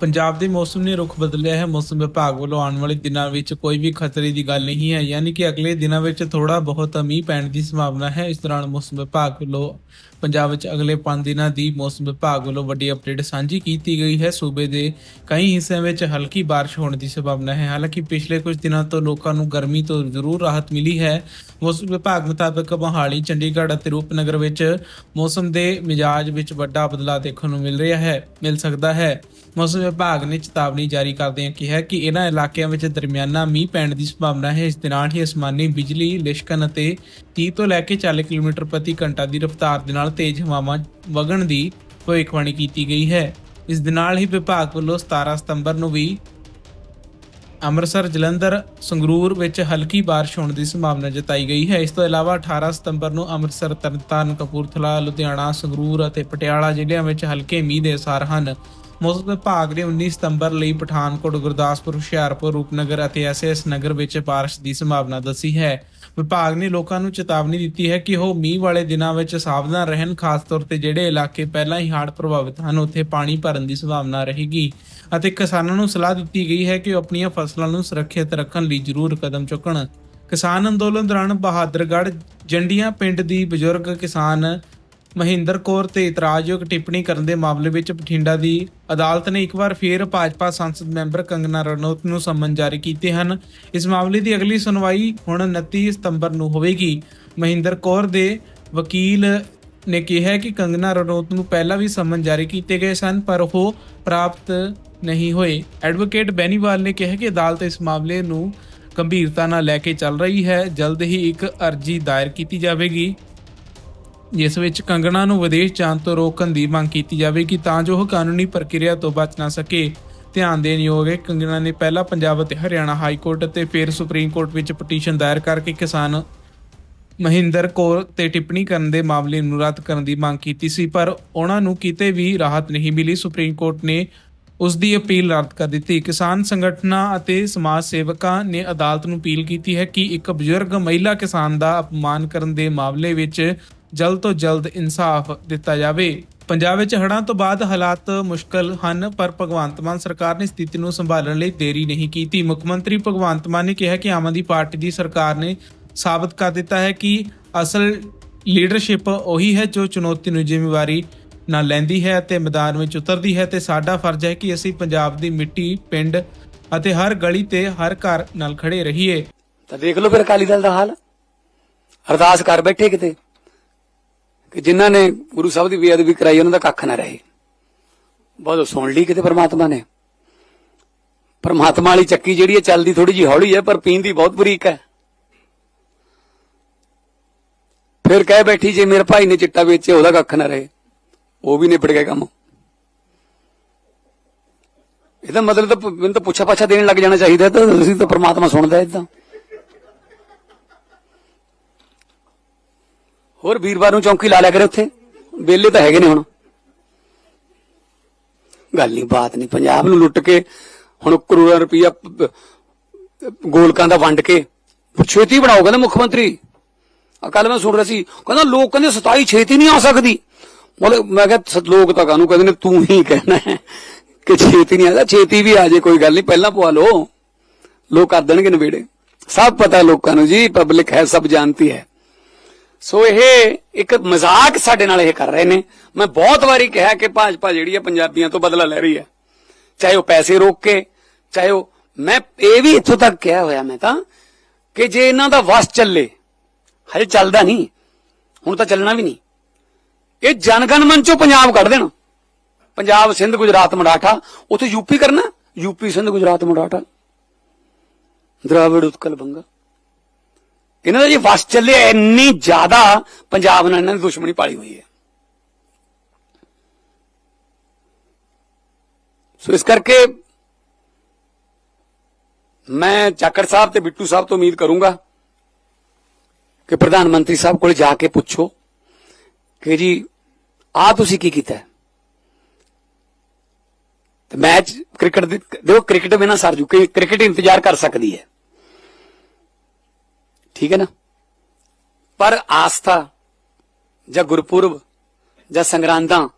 ਪੰਜਾਬ ਦੇ ਮੌਸਮ ਨੇ ਰੁਖ ਬਦਲਿਆ ਹੈ। ਮੌਸਮ ਵਿਭਾਗ ਵੱਲੋਂ ਆਉਣ ਵਾਲੇ ਦਿਨਾਂ ਵਿੱਚ ਕੋਈ ਵੀ ਖਤਰੇ ਦੀ ਗੱਲ ਨਹੀਂ ਹੈ। ਯਾਨੀ ਕਿ ਅਗਲੇ ਦਿਨਾਂ ਵਿੱਚ ਥੋੜਾ ਬਹੁਤ ਮੀਂਹ ਪੈਣ ਦੀ ਸੰਭਾਵਨਾ ਹੈ। ਇਸ ਦੌਰਾਨ ਮੌਸਮ ਵਿਭਾਗ ਵੱਲੋਂ ਪੰਜਾਬ ਵਿੱਚ ਅਗਲੇ 5 ਦਿਨਾਂ ਦੀ ਮੌਸਮ ਵਿਭਾਗ ਵੱਲੋਂ ਵੱਡੀ ਅਪਡੇਟ ਸਾਂਝੀ ਕੀਤੀ ਗਈ ਹੈ। ਸੂਬੇ ਦੇ ਕਈ ਹਿੱਸਿਆਂ ਵਿੱਚ ਹਲਕੀ ਬਾਰਿਸ਼ ਹੋਣ ਦੀ ਸੰਭਾਵਨਾ ਹੈ। ਹਾਲਾਂਕਿ ਪਿਛਲੇ ਕੁਝ ਦਿਨਾਂ ਤੋਂ ਲੋਕਾਂ ਨੂੰ ਗਰਮੀ ਤੋਂ ਜ਼ਰੂਰ ਰਾਹਤ ਮਿਲੀ ਹੈ। ਮੌਸਮ ਵਿਭਾਗ ਮੁਤਾਬਕ ਮੋਹਾਲੀ, ਚੰਡੀਗੜ੍ਹ ਅਤੇ ਰੂਪਨਗਰ ਵਿੱਚ ਮੌਸਮ ਦੇ ਮਿਜਾਜ ਵਿੱਚ ਵੱਡਾ ਬਦਲਾਅ ਦੇਖਣ ਨੂੰ ਮਿਲ ਰਿਹਾ ਹੈ। ਮਿਲ ਸਕਦਾ ਹੈ। ਮੌਸਮ ਵਿਭਾਗ ਨੇ ਚੇਤਾਵਨੀ ਜਾਰੀ ਕਰਦਿਆਂ ਕਿਹਾ ਕਿ ਇਹਨਾਂ ਇਲਾਕਿਆਂ ਵਿੱਚ ਦਰਮਿਆਨਾ ਮੀਂਹ ਪੈਣ ਦੀ ਸੰਭਾਵਨਾ ਹੈ। ਇਸ ਦੇ ਨਾਲ ਹੀ ਅਸਮਾਨੀ ਬਿਜਲੀ, ਲਿਸ਼ਕਣ ਅਤੇ 30 ਤੋਂ ਲੈ ਕੇ 40 ਕਿਲੋਮੀਟਰ ਪ੍ਰਤੀ ਘੰਟਾ ਦੀ ਰਫ਼ਤਾਰ ਦੇ ਨਾਲ ਤੇਜ਼ ਹਵਾਵਾਂ ਵਗਣ ਦੀ ਭਵਿੱਖਬਾਣੀ ਕੀਤੀ ਗਈ ਹੈ। ਇਸ ਦੇ ਨਾਲ ਹੀ ਵਿਭਾਗ ਵੱਲੋਂ 17 ਸਤੰਬਰ ਨੂੰ ਵੀ ਅੰਮ੍ਰਿਤਸਰ, ਜਲੰਧਰ, ਸੰਗਰੂਰ ਵਿੱਚ ਹਲਕੀ ਬਾਰਿਸ਼ ਹੋਣ ਦੀ ਸੰਭਾਵਨਾ ਜਤਾਈ ਗਈ ਹੈ। ਇਸ ਤੋਂ ਇਲਾਵਾ 18 ਸਤੰਬਰ ਨੂੰ ਅੰਮ੍ਰਿਤਸਰ, ਤਰਨਤਾਰਨ, ਕਪੂਰਥਲਾ, ਲੁਧਿਆਣਾ, ਸੰਗਰੂਰ ਅਤੇ ਪਟਿਆਲਾ ਜ਼ਿਲ੍ਹਿਆਂ ਵਿੱਚ ਹਲਕੇ ਮੀਂਹ ਦੇ ਅਸਾਰ ਹਨ। ਮੌਸਮ ਵਿਭਾਗ ਨੇ 19 ਸਤੰਬਰ ਲਈ ਪਠਾਨਕੋਟ, ਗੁਰਦਾਸਪੁਰ, ਹੁਸ਼ਿਆਰਪੁਰ, ਰੂਪਨਗਰ ਅਤੇ ਐਸਐਸ ਨਗਰ ਵਿੱਚ ਬਾਰਿਸ਼ ਦੀ ਸੰਭਾਵਨਾ ਦੱਸੀ ਹੈ। ਵਿਭਾਗ ਨੇ ਲੋਕਾਂ ਨੂੰ ਚੇਤਾਵਨੀ ਦਿੱਤੀ ਹੈ ਕਿ ਉਹ ਮੀਂਹ ਵਾਲੇ ਦਿਨਾਂ ਵਿੱਚ ਸਾਵਧਾਨ ਰਹਿਣ, ਖਾਸ ਤੌਰ ਤੇ ਜਿਹੜੇ ਇਲਾਕੇ ਪਹਿਲਾਂ ਹੀ ਹੜ੍ਹ ਪ੍ਰਭਾਵਿਤ ਹਨ, ਉੱਥੇ ਪਾਣੀ ਭਰਨ ਦੀ ਸੰਭਾਵਨਾ ਰਹੇਗੀ ਅਤੇ ਕਿਸਾਨਾਂ ਨੂੰ ਸਲਾਹ ਦਿੱਤੀ ਗਈ ਹੈ ਕਿ ਉਹ ਆਪਣੀਆਂ ਫਸਲਾਂ ਨੂੰ ਸੁਰੱਖਿਅਤ ਰੱਖਣ ਲਈ ਜ਼ਰੂਰ ਕਦਮ ਚੁੱਕਣ। ਕਿਸਾਨ ਅੰਦੋਲਨ ਦੌਰਾਨ ਬਹਾਦਰਗੜ੍ਹ ਜੰਡੀਆਂ ਪਿੰਡ ਦੀ ਬਜ਼ੁਰਗ ਕਿਸਾਨ ਮਹਿੰਦਰ ਕੌਰ ਤੇ ਇਤਰਾਜ਼ਯੋਗ ਟਿੱਪਣੀ ਕਰਨ ਦੇ ਮਾਮਲੇ ਵਿੱਚ ਬਠਿੰਡਾ ਦੀ ਅਦਾਲਤ ਨੇ ਇੱਕ ਵਾਰ ਫੇਰ ਭਾਜਪਾ ਸੰਸਦ ਮੈਂਬਰ ਕੰਗਨਾ ਰਣੌਤ ਨੂੰ ਸਮਨ ਜਾਰੀ ਕੀਤੇ ਹਨ। ਇਸ ਮਾਮਲੇ ਦੀ ਅਗਲੀ ਸੁਣਵਾਈ ਹੁਣ 29 ਸਤੰਬਰ ਨੂੰ ਹੋਵੇਗੀ। ਮਹਿੰਦਰ ਕੌਰ ਦੇ ਵਕੀਲ ਨੇ ਕਿਹਾ ਕਿ ਕੰਗਨਾ ਰਣੌਤ ਨੂੰ ਪਹਿਲਾਂ ਵੀ ਸਮਨ ਜਾਰੀ ਕੀਤੇ ਗਏ ਸਨ, ਪਰ ਉਹ ਪ੍ਰਾਪਤ ਨਹੀਂ ਹੋਏ। ਐਡਵੋਕੇਟ ਬੈਨੀਵਾਲ ਨੇ ਕਿਹਾ ਕਿ ਅਦਾਲਤ ਇਸ ਮਾਮਲੇ ਨੂੰ ਗੰਭੀਰਤਾ ਨਾਲ ਲੈ ਕੇ ਚੱਲ ਰਹੀ ਹੈ। ਜਲਦ ਹੀ ਇੱਕ ਅਰਜੀ ਦਾਇਰ ਕੀਤੀ ਜਾਵੇਗੀ। ਜਿਸ ਵਿੱਚ ਕੰਗਣਾ ਨੂੰ ਵਿਦੇਸ਼ ਜਾਣ ਤੋਂ ਰੋਕਣ ਦੀ ਮੰਗ ਕੀਤੀ ਜਾਵੇਗੀ, ਤਾਂ ਜੋ ਉਹ ਕਾਨੂੰਨੀ ਪ੍ਰਕਿਰਿਆ ਤੋਂ ਬਚ ਨਾ ਸਕੇ। ਧਿਆਨ ਦੇਣ ਯੋਗ ਹੈ, ਕੰਗਣਾ ਨੇ ਪਹਿਲਾਂ ਪੰਜਾਬ ਅਤੇ ਹਰਿਆਣਾ ਹਾਈ ਕੋਰਟ ਅਤੇ ਫਿਰ ਸੁਪਰੀਮ ਕੋਰਟ ਵਿੱਚ ਪਟੀਸ਼ਨ ਦਾਇਰ ਕਰਕੇ ਕਿਸਾਨ ਮਹਿੰਦਰ ਕੌਰ ਤੇ ਟਿੱਪਣੀ ਕਰਨ ਦੇ ਮਾਮਲੇ ਨੂੰ ਰੱਦ ਕਰਨ ਦੀ ਮੰਗ ਕੀਤੀ ਸੀ, ਪਰ ਉਹਨਾਂ ਨੂੰ ਕਿਤੇ ਵੀ ਰਾਹਤ ਨਹੀਂ ਮਿਲੀ। ਸੁਪਰੀਮ ਕੋਰਟ ਨੇ ਉਸ ਦੀ ਅਪੀਲ ਰੱਦ ਕਰ ਦਿੱਤੀ। ਕਿਸਾਨ ਸੰਗਠਨਾਂ ਅਤੇ ਸਮਾਜ ਸੇਵਕਾਂ ਨੇ ਅਦਾਲਤ ਨੂੰ ਅਪੀਲ ਕੀਤੀ ਹੈ ਕਿ ਇੱਕ ਬਜ਼ੁਰਗ ਮਹਿਲਾ ਕਿਸਾਨ ਦਾ ਅਪਮਾਨ ਕਰਨ ਦੇ ਮਾਮਲੇ ਵਿੱਚ ਜਲਦ ਤੋਂ ਜਲਦ ਇਨਸਾਫ ਦਿੱਤਾ ਜਾਵੇ। ਪੰਜਾਬ ਵਿੱਚ ਹੜ੍ਹਾਂ ਤੋਂ ਬਾਅਦ ਹਾਲਾਤ ਮੁਸ਼ਕਲ ਹਨ, ਪਰ ਭਗਵੰਤ ਮਾਨ ਸਰਕਾਰ ਨੇ ਸਥਿਤੀ ਨੂੰ ਸੰਭਾਲਣ ਲਈ ਦੇਰੀ ਨਹੀਂ ਕੀਤੀ। ਮੁੱਖ ਮੰਤਰੀ ਭਗਵੰਤ ਮਾਨ ਨੇ ਕਿਹਾ ਕਿ ਆਮ ਆਦਮੀ ਪਾਰਟੀ ਦੀ ਸਰਕਾਰ ਨੇ ਸਾਬਤ ਕਰ ਦਿੱਤਾ ਹੈ ਕਿ ਅਸਲ ਲੀਡਰਸ਼ਿਪ ਉਹੀ ਹੈ ਜੋ ਚੁਣੌਤੀ ਨੂੰ ਜ਼ਿੰਮੇਵਾਰੀ ਨਾਲ ਲੈਂਦੀ ਹੈ ਤੇ ਮੈਦਾਨ ਵਿੱਚ ਉਤਰਦੀ ਹੈ ਤੇ ਸਾਡਾ ਫਰਜ਼ ਹੈ ਕਿ ਅਸੀਂ ਪੰਜਾਬ ਦੀ ਮਿੱਟੀ, ਪਿੰਡ ਅਤੇ ਹਰ ਗਲੀ ਤੇ ਹਰ ਘਰ ਨਾਲ ਖੜੇ ਰਹੀਏ। ਤਾਂ ਦੇਖ ਲਓ ਫਿਰ ਅਕਾਲੀ ਦਲ ਦਾ ਹਾਲ। ਅਰਦਾਸ ਕਰ ਬੈਠੇ ਕਿਤੇ। ਕਿ ਜਿਨ੍ਹਾਂ ਨੇ ਗੁਰੂ ਸਾਹਿਬ ਦੀ ਬੇਅਦਬੀ ਕਰਾਈ, ਉਹਨਾਂ ਦਾ ਕੱਖ ਨਾ ਰਹੇ। ਬਹੁਤ ਸੁਣ ਲਈ ਕਿਤੇ ਪਰਮਾਤਮਾ ਨੇ। ਪਰਮਾਤਮਾ ਵਾਲੀ ਚੱਕੀ ਜਿਹੜੀ ਹੈ, ਚੱਲਦੀ ਥੋੜੀ ਜਿਹੀ ਹੌਲੀ ਹੈ, ਪਰ ਪੀਂਦੀ ਬਹੁਤ ਬਰੀਕ ਹੈ। ਫਿਰ ਕਹਿ ਬੈਠੀ, ਜੇ ਮੇਰੇ ਭਾਈ ਨੇ ਚਿੱਟਾ ਵੇਚਿਆ, ਉਹਦਾ ਕੱਖ ਨਾ ਰਹੇ। ਉਹ ਵੀ ਨਿਬੜ ਗਿਆ ਕੰਮ। ਇਹਦਾ ਮਤਲਬ ਤਾਂ ਮੈਨੂੰ ਤਾਂ ਪੁੱਛਾ ਪਾਛਾ ਦੇਣ ਲੱਗ ਜਾਣਾ ਚਾਹੀਦਾ ਤਾਂ ਤੁਸੀਂ ਤਾਂ ਪਰਮਾਤਮਾ ਸੁਣਦਾ ਇਦਾਂ ਹੋਰ ਵੀਰਵਾਰ ਨੂੰ ਚੌਂਕੀ ਲਾ ਲਿਆ ਕਰੇ ਉੱਥੇ। ਵੇਲੇ ਤਾਂ ਹੈਗੇ ਨੇ ਹੁਣ। ਗੱਲ ਨਹੀਂ ਬਾਤ ਨਹੀਂ ਪੰਜਾਬ ਨੂੰ ਲੁੱਟ ਕੇ ਹੁਣ ਕਰੋੜਾਂ ਰੁਪਈਆ ਗੋਲਕਾਂ ਦਾ ਵੰਡ ਕੇ ਛੇਤੀ ਬਣਾਓ, ਕਹਿੰਦਾ ਮੁੱਖ ਮੰਤਰੀ। ਆ ਕੱਲ ਮੈਂ ਸੁਣ ਰਿਹਾ ਸੀ, ਕਹਿੰਦਾ ਲੋਕ ਕਹਿੰਦੇ 27 ਛੇਤੀ ਨਹੀਂ ਆ ਸਕਦੀ। ਮਤਲਬ ਮੈਂ ਕਿਹਾ ਲੋਕ ਤਾਂ ਕਾਹਨੂੰ ਕਹਿੰਦੇ ਨੇ, ਤੂੰ ਹੀ ਕਹਿਣਾ ਹੈ ਕਿ ਛੇਤੀ ਨਹੀਂ ਆਦਾ ਛੇਤੀ ਵੀ ਆ ਜੇ, ਕੋਈ ਗੱਲ ਨਹੀਂ ਪਹਿਲਾਂ ਪਵਾ ਲਓ। ਲੋਕ ਕਰ ਦੇਣਗੇ ਨਵੇੜੇ। ਸਭ ਪਤਾ ਲੋਕਾਂ ਨੂੰ ਜੀ, ਪਬਲਿਕ ਹੈ, ਸਭ ਜਾਣਤੀ ਹੈ। ਸੋ ਇਹ ਇੱਕ ਮਜ਼ਾਕ ਸਾਡੇ ਨਾਲ ਇਹ ਕਰ ਰਹੇ ਨੇ। ਮੈਂ ਬਹੁਤ ਵਾਰੀ ਕਿਹਾ ਕਿ ਭਾਜਪਾ ਜਿਹੜੀ ਹੈ ਪੰਜਾਬੀਆਂ ਤੋਂ ਬਦਲਾ ਲੈ ਰਹੀ ਹੈ। ਚਾਹੇ ਉਹ ਪੈਸੇ ਰੋਕ ਕੇ, ਚਾਹੇ ਉਹ ਮੈਂ ਇਹ ਵੀ ਇੱਥੋਂ ਤੱਕ ਕਿਹਾ ਹੋਇਆ ਮੈਂ ਤਾਂ ਕਿ ਜੇ ਇਹਨਾਂ ਦਾ ਵਸ ਚੱਲੇ, ਹਜੇ ਚੱਲਦਾ ਨਹੀਂ, ਹੁਣ ਤਾਂ ਚੱਲਣਾ ਵੀ ਨਹੀਂ। ਇਹ ਜਨਗਣ ਮਨ ਚੋਂ ਪੰਜਾਬ ਕੱਢ ਦੇਣ। ਪੰਜਾਬ ਸਿੰਧ ਗੁਜਰਾਤ ਮਰਾਠਾ, ਉੱਥੇ ਯੂਪੀ ਕਰਨਾ ਯੂਪੀ ਸਿੰਧ ਗੁਜਰਾਤ ਮਰਾਠਾ। ਦਰਾਵਿੜ ਉਤਕਲ ਬੰਗਾ। ਇਹਨਾਂ ਦਾ ਜੇ ਵਸ ਚੱਲਿਆ ਇੰਨੀ ਜ਼ਿਆਦਾ ਪੰਜਾਬ ਨਾਲ ਇਹਨਾਂ ਦੀ ਦੁਸ਼ਮਣੀ ਪਾਲੀ ਹੋਈ ਹੈ। ਸੋ ਇਸ ਕਰਕੇ ਮੈਂ ਚਾਕਰ ਸਾਹਿਬ ਤੇ ਬਿੱਟੂ ਸਾਹਿਬ ਤੋਂ ਉਮੀਦ ਕਰੂੰਗਾ ਕਿ ਪ੍ਰਧਾਨ ਮੰਤਰੀ ਸਾਹਿਬ ਕੋਲ ਜਾ ਕੇ ਪੁੱਛੋ ਕਿ ਜੀ ਆ ਤੁਸੀਂ ਕੀ ਕੀਤਾ ਤੇ ਮੈਚ ਕ੍ਰਿਕਟ ਦੇ ਦੇਖੋ, ਕ੍ਰਿਕਟ ਬਿਨਾ ਸਰ ਜੂ ਕਿ ਕ੍ਰਿਕਟ ਇੰਤਜ਼ਾਰ ਕਰ ਸਕਦੀ ਹੈ। ਠੀਕ ਹੈ ਨਾ ਪਰ ਆਸਥਾ ਜਾਂ ਗੁਰਪੁਰਬ ਜਾਂ ਸੰਗਰਾਂਦਾਂ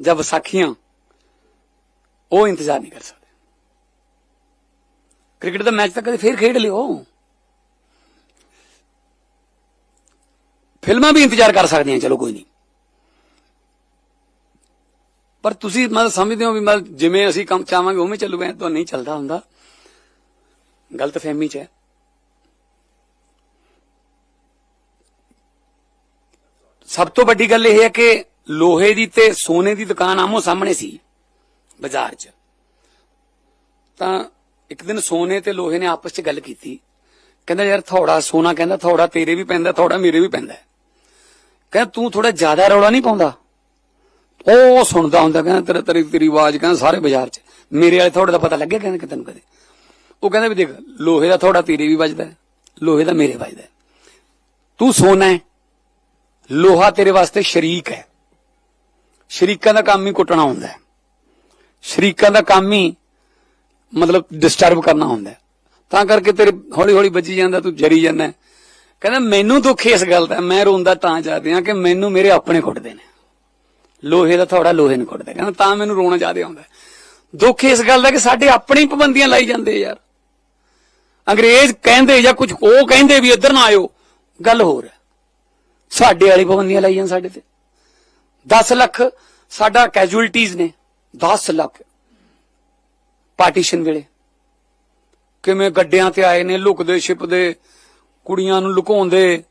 ਜਾਂ ਵਿਸਾਖੀਆਂ ਉਹ ਇੰਤਜ਼ਾਰ ਨਹੀਂ ਕਰ ਸਕਦੇ ਕ੍ਰਿਕਟ ਦਾ ਮੈਚ ਤਾਂ ਕਦੇ ਫੇਰ ਖੇਡ ਲਿਓ ਫਿਲਮਾਂ ਵੀ ਇੰਤਜ਼ਾਰ ਕਰ ਸਕਦੀਆਂ ਚਲੋ ਕੋਈ ਨਹੀਂ ਪਰ ਤੁਸੀਂ ਮਤਲਬ ਸਮਝਦੇ ਹੋ ਵੀ ਮਤਲਬ ਜਿਵੇਂ ਅਸੀਂ ਕੰਮ ਚਾਹਾਂਗੇ ਉਵੇਂ ਚੱਲੂਗਾ ਤਾਂ ਨਹੀਂ ਚੱਲਦਾ ਹੁੰਦਾ ਗਲਤ ਫਹਿਮੀ ਚ ਹੈ ਸਭ ਤੋਂ ਵੱਡੀ ਗੱਲ ਇਹ ਹੈ ਕਿ ਲੋਹੇ ਦੀ ਤੇ ਸੋਨੇ ਦੀ ਦੁਕਾਨ ਆਮੋ ਸਾਹਮਣੇ ਸੀ, ਬਾਜ਼ਾਰ 'ਚ। ਤਾਂ ਇੱਕ ਦਿਨ ਸੋਨੇ ਤੇ ਲੋਹੇ ਨੇ ਆਪਸ 'ਚ ਗੱਲ ਕੀਤੀ। ਕਹਿੰਦਾ, ਯਾਰ ਥੋੜਾ ਸੋਨਾ ਕਹਿੰਦਾ, ਥੋੜਾ ਤੇਰੇ ਵੀ ਪੈਂਦਾ, ਥੋੜਾ ਮੇਰੇ ਵੀ ਪੈਂਦਾ ਕਹਿੰਦਾ, ਤੂੰ ਥੋੜਾ ਜ਼ਿਆਦਾ ਰੌਲਾ ਨਹੀਂ ਪਾਉਂਦਾ? ਉਹ ਸੁਣਦਾ ਹੁੰਦਾ, ਕਹਿੰਦਾ, ਤੇਰੇ, ਤੇਰੀ ਤੇਰੀ ਆਵਾਜ਼ ਕਹਿੰਦਾ ਸਾਰੇ ਬਾਜ਼ਾਰ 'ਚ। ਮੇਰੇ ਵਾਲੇ ਥੋੜੇ ਦਾ ਪਤਾ ਲੱਗਿਆ ਕਹਿੰਦਾ ਕਿ ਤੈਨੂੰ ਕਦੇ? ਉਹ ਕਹਿੰਦਾ ਵੀ ਦੇਖ, ਲੋਹੇ ਦਾ ਥੋੜਾ ਤੇਰੇ ਵੀ ਵੱਜਦਾ ਲੋਹੇ ਦਾ ਮੇਰੇ ਵੱਜਦਾ ਤੂੰ ਸੋਨਾ ਹੈ ਲੋਹਾ ਤੇਰੇ ਵਾਸਤੇ ਸ਼ਰੀਕ ਹੈ। ਸ਼ਰੀਕਾਂ ਦਾ ਕੰਮ ਹੀ ਕੁੱਟਣਾ ਹੁੰਦਾ ਹੈ। ਸ਼ਰੀਕਾਂ ਦਾ ਕੰਮ ਹੀ ਮਤਲਬ ਡਿਸਟਰਬ ਕਰਨਾ ਹੁੰਦਾ ਤਾਂ ਕਰਕੇ ਤੇਰੇ ਹੌਲੀ ਹੌਲੀ ਵੱਜੀ ਜਾਂਦਾ, ਤੂੰ ਜਰੀ ਜਾਂਦਾ ਕਹਿੰਦਾ, ਮੈਨੂੰ ਦੁੱਖ ਇਸ ਗੱਲ ਦਾ। ਮੈਂ ਰੋਂਦਾ ਤਾਂ ਜਾਂਦੇ ਆ ਕਿ ਮੈਨੂੰ ਮੇਰੇ ਆਪਣੇ ਕੁੱਟਦੇ ਨੇ। ਲੋਹੇ ਦਾ ਥੋੜਾ ਲੋਹੇ ਨੂੰ ਕੁੱਟਦਾ। ਕਹਿੰਦਾ, ਤਾਂ ਮੈਨੂੰ ਰੋਣਾ ਜ਼ਿਆਦਾ ਆਉਂਦਾ ਦੁੱਖ ਇਸ ਗੱਲ ਦਾ ਕਿ ਸਾਡੇ ਆਪਣੀ ਪਾਬੰਦੀਆਂ ਲਾਈ ਜਾਂਦੇ ਯਾਰ। ਅੰਗਰੇਜ਼ ਕਹਿੰਦੇ ਜਾਂ ਕੁਝ ਉਹ ਕਹਿੰਦੇ ਵੀ ਇੱਧਰ ਨਾ ਆਇਓ। ਗੱਲ ਹੋਰ ਹੈ। ਸਾਡੇ ਵਾਲੀ ਪਾਬੰਦੀਆਂ ਲਾਈਆਂ ਸਾਡੇ ਤੇ। 10 ਲੱਖ ਸਾਡਾ ਕੈਜੂਅਲਟੀਜ਼ ਨੇ 10 ਲੱਖ ਪਾਰਟੀਸ਼ਨ ਵੇਲੇ। ਕਿਵੇਂ ਗੱਡਿਆਂ ਤੇ ਆਏ ਨੇ, ਲੁਕਦੇ ਛਿਪਦੇ, ਕੁੜੀਆਂ ਨੂੰ ਲੁਕਾਉਂਦੇ,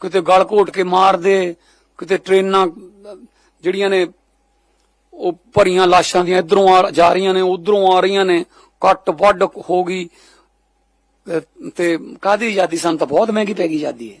ਕਿਤੇ ਗਲ ਘੋਟ ਕੇ ਮਾਰਦੇ, ਕਿਤੇ ਟ੍ਰੇਨਾਂ, ਜਿਹੜੀਆਂ ਨੇ ਉਹ ਭਰੀਆਂ ਲਾਸ਼ਾਂ ਦੀਆਂ ਇਧਰੋਂ ਆ ਜਾ ਰਹੀਆਂ ਨੇ, ਉਧਰੋਂ ਆ ਰਹੀਆਂ ਨੇ, ਕੱਟ ਵੱਡ ਹੋ ਗਈ। ਤੇ- ਤੇ ਕਾਦੀ ਆਜ਼ਾਦੀ? ਸਾਨੂੰ ਤਾਂ ਬਹੁਤ ਮਹਿੰਗੀ ਪੈ ਗਈ ਆਜ਼ਾਦੀ ਹੈ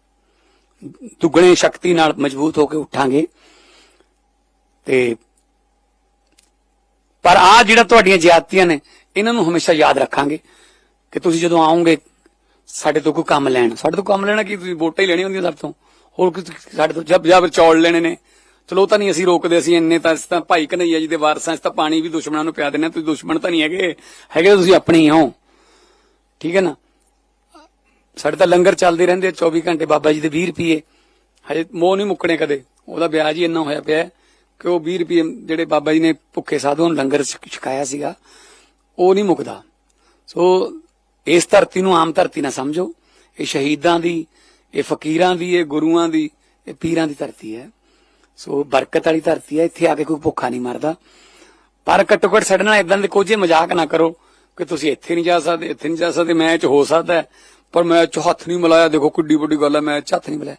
ਦੁੱਗਣੇ ਸ਼ਕਤੀ ਨਾਲ ਮਜ਼ਬੂਤ ਹੋ ਕੇ ਉੱਠਾਂਗੇ। ਤੇ ਪਰ ਆ ਜਿਹੜਾ ਤੁਹਾਡੀਆਂ ਜ਼ਿਆਦਤੀਆਂ ਨੇ, ਇਹਨਾਂ ਨੂੰ ਹਮੇਸ਼ਾ ਯਾਦ ਰੱਖਾਂਗੇ ਕਿ ਤੁਸੀਂ ਜਦੋਂ ਆਓਗੇ ਸਾਡੇ ਤੋਂ ਕੋਈ ਕੰਮ ਲੈਣ। ਸਾਡੇ ਤੋਂ ਕੰਮ ਲੈਣਾ ਕੀ? ਤੁਸੀਂ ਵੋਟਾਂ ਹੀ ਲੈਣੀਆਂ ਹੁੰਦੀਆਂ ਸਭ ਤੋਂ। ਹੋਰ ਸਾਡੇ ਤੋਂ ਜਬ ਜਬ ਚੌਲ ਲੈਣੇ ਨੇ। ਚਲੋ ਉਹ ਤਾਂ ਨਹੀਂ ਅਸੀਂ ਰੋਕਦੇ, ਅਸੀਂ ਇੰਨੇ ਤਾਂ ਅਸੀਂ ਤਾਂ ਭਾਈ ਕਨਈਆ ਜੀ ਦੇ ਵਾਰਸਾਂ ਅਸੀਂ ਤਾਂ ਪਾਣੀ ਵੀ ਦੁਸ਼ਮਣਾਂ ਨੂੰ ਪਿਆ ਦਿੰਦੇ ਹਾਂ। ਤੁਸੀਂ ਦੁਸ਼ਮਣ ਤਾਂ ਨਹੀਂ ਹੈਗੇ। ਹੈਗੇ ਤੁਸੀਂ ਆਪਣੇ ਹੀ ਹੋ। ਠੀਕ ਹੈ ਨਾ? ਸਾਡੇ ਤਾਂ ਲੰਗਰ ਚੱਲਦੇ ਰਹਿੰਦੇ ਆ 24 ਘੰਟੇ ਬਾਬਾ ਜੀ ਦੇ 20 ਰੁਪਏ। ਹਜੇ ਮੋਹ ਨਹੀਂ ਮੁੱਕਣੇ ਕਦੇ। ਉਹਦਾ ਵਿਆਜ ਹੀ ਇੰਨਾ ਹੋਇਆ ਪਿਆ ਕਿ ਉਹ 20 ਰੁਪਏ ਜਿਹੜੇ ਬਾਬਾ ਜੀ ਨੇ ਭੁੱਖੇ ਸਾਧੂਆਂ ਨੂੰ ਲੰਗਰ ਛਕਾਇਆ ਸੀਗਾ, ਉਹ ਨਹੀਂ ਮੁੱਕਦਾ। ਸੋ ਇਸ ਧਰਤੀ ਨੂੰ ਆਮ ਧਰਤੀ ਨਾ ਸਮਝੋ। ਇਹ ਸ਼ਹੀਦਾਂ ਦੀ, ਇਹ ਫਕੀਰਾਂ ਦੀ, ਇਹ ਗੁਰੂਆਂ ਦੀ, ਇਹ ਪੀਰਾਂ ਦੀ ਧਰਤੀ ਹੈ। ਸੋ ਬਰਕਤ ਵਾਲੀ ਧਰਤੀ ਹੈ। ਇੱਥੇ ਆ ਕੇ ਕੋਈ ਭੁੱਖਾ ਨਹੀਂ ਮਰਦਾ। ਪਰ ਘੱਟੋ ਘੱਟ ਸਾਡੇ ਨਾਲ ਇਦਾਂ ਦੇ ਕੋਝੇ ਮਜ਼ਾਕ ਨਾ ਕਰੋ ਕਿ ਤੁਸੀਂ ਇੱਥੇ ਨਹੀਂ ਜਾ ਸਕਦੇ, ਇੱਥੇ ਨਹੀਂ ਜਾ ਸਕਦੇ, ਮੈਂ ਚ ਹੋ ਸਕਦਾ ਪਰ ਮੈਂ 'ਚ ਹੱਥ ਨਹੀਂ ਮਿਲਾਇਆ, ਦੇਖੋ ਕਿੱਡੀ ਵੱਡੀ ਗੱਲ ਹੈ, ਮੈਂ 'ਚ ਹੱਥ ਨਹੀਂ ਮਿਲਾਇਆ।